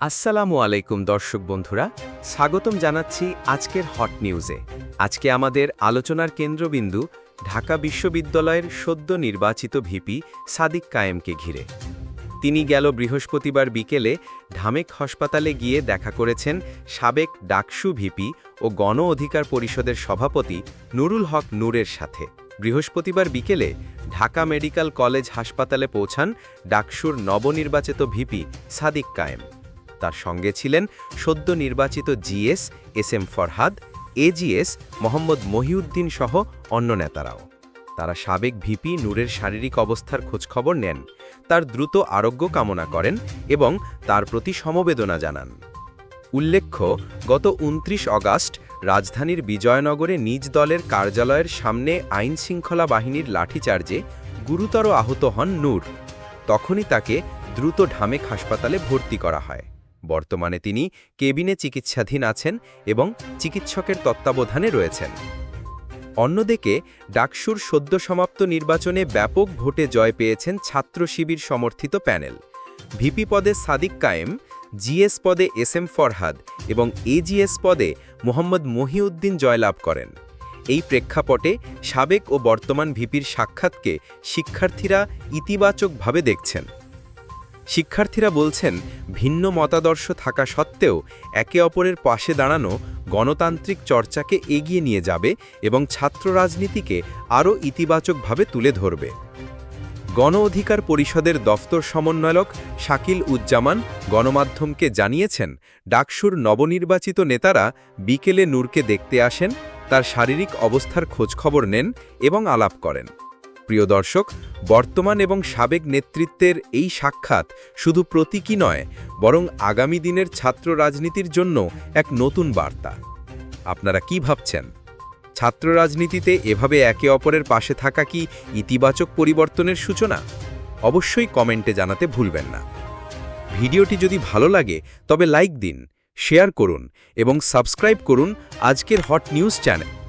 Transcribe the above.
আসসালামু আলাইকুম দর্শক বন্ধুরা, স্বাগতম জানাচ্ছি আজকের হট নিউজে আজকে আমাদের আলোচনার কেন্দ্রবিন্দু ঢাকা বিশ্ববিদ্যালয়ের সদ্য নির্বাচিত ভিপি সাদিক কায়েমকে ঘিরে। তিনি গেল বৃহস্পতিবার বিকেলে ঢামেক হাসপাতালে গিয়ে দেখা করেছেন সাবেক ডাকসু ভিপি ও গণ অধিকার পরিষদের সভাপতি নুরুল হক নূরের সাথে। বৃহস্পতিবার বিকেলে ঢাকা মেডিকেল কলেজ হাসপাতালে পৌঁছান ডাকসুর নবনির্বাচিত ভিপি সাদিক কায়েম। তার সঙ্গে ছিলেন সদ্য নির্বাচিত GS S M Farhad AGS Mohammad Mohiuddin সহ অন্য নেতারাও। তারা সাবেক ভিপি নূরের শারীরিক অবস্থার খোঁজখবর নেন, তার দ্রুত আরোগ্য কামনা করেন এবং তার প্রতি সমবেদনা জানান। উল্লেখ্য, গত উনত্রিশ অগাস্ট রাজধানীর বিজয়নগরে নিজ দলের কার্যালয়ের সামনে আইন শৃঙ্খলা বাহিনীর লাঠিচার্জে গুরুতর আহত হন নূর। তখনই তাকে দ্রুত ঢামেক হাসপাতালে ভর্তি করা হয়। বর্তমানে তিনি কেবিনে চিকিৎসাধীন আছেন এবং চিকিৎসকের তত্ত্বাবধানে রয়েছেন। অন্যদিকে, ডাকসুর সদ্য সমাপ্ত নির্বাচনে ব্যাপক ভোটে জয় পেয়েছেন ছাত্র শিবির সমর্থিত প্যানেল। ভিপি পদে সাদিক কায়েম, জিএস পদে এস এম ফরহাদ এবং এজিএস পদে মোহাম্মদ মহিউদ্দিন জয়লাভ করেন। এই প্রেক্ষাপটে সাবেক ও বর্তমান ভিপির সাক্ষাৎকে শিক্ষার্থীরা ইতিবাচকভাবে দেখছেন। শিক্ষার্থীরা বলছেন, ভিন্ন মতাদর্শ থাকা সত্ত্বেও একে অপরের পাশে দাঁড়ানো গণতান্ত্রিক চর্চাকে এগিয়ে নিয়ে যাবে এবং ছাত্র রাজনীতিকে আরও ইতিবাচকভাবে তুলে ধরবে। গণ অধিকার পরিষদের দফতর সমন্বয়ক শাকিল উজ্জামান গণমাধ্যমকে জানিয়েছেন, ডাকসুর নবনির্বাচিত নেতারা বিকেলে নূরকে দেখতে আসেন, তার শারীরিক অবস্থার খোঁজখবর নেন এবং আলাপ করেন। প্রিয় দর্শক, বর্তমান এবং সাবেক নেতৃত্বের এই সাক্ষাৎ শুধু প্রতীকী নয়, বরং আগামী দিনের ছাত্র রাজনীতির জন্য এক নতুন বার্তা। আপনারা কি ভাবছেন? ছাত্র রাজনীতিতে এভাবে একে অপরের পাশে থাকা কি ইতিবাচক পরিবর্তনের সূচনা? অবশ্যই কমেন্টে জানাতে ভুলবেন না। ভিডিওটি যদি ভালো লাগে, তবে লাইক দিন, শেয়ার করুন এবং সাবস্ক্রাইব করুন আজকের হট নিউজ চ্যানেল।